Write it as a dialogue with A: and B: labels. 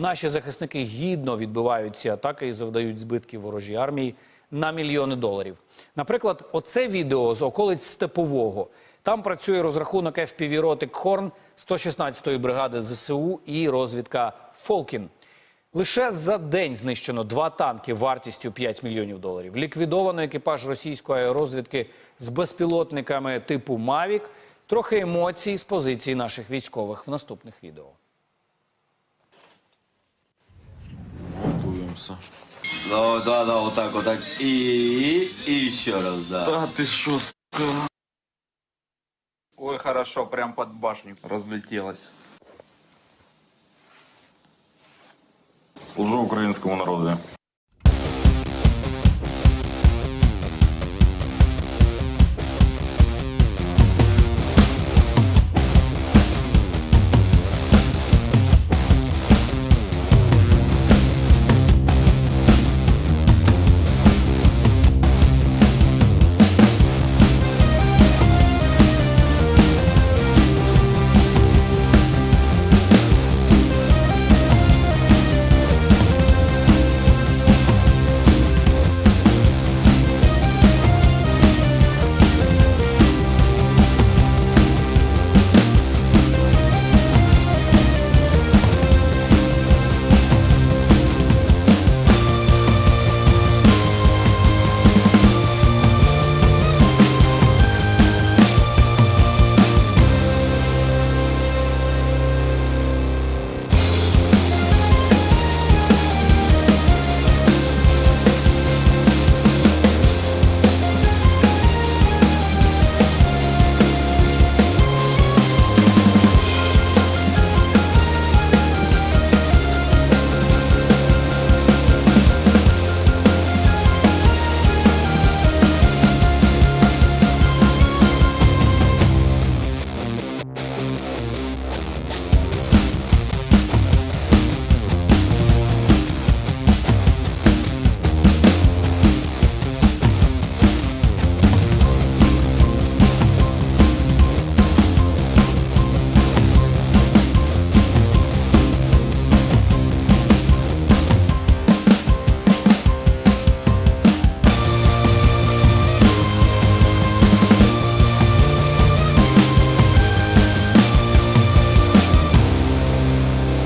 A: Наші захисники гідно відбивають ці атаки і завдають збитків ворожій армії на мільйони доларів. Наприклад, оце відео з околиць Степового. Там працює розрахунок FPV ротик Хорн 116-ї бригади ЗСУ і розвідка Фолкін. Лише за день знищено два танки вартістю 5 мільйонів доларів. Ліквідовано екіпаж російської аеророзвідки з безпілотниками типу Мавік. Трохи емоцій з позиції наших військових в наступних відео.
B: Готуємося.
C: Да, да, да, вот так, вот так. И, и еще раз, да.
B: Та ти що, сука,
D: Ой, хорошо, прям под башню.
B: розлетілась. Служу українському народу.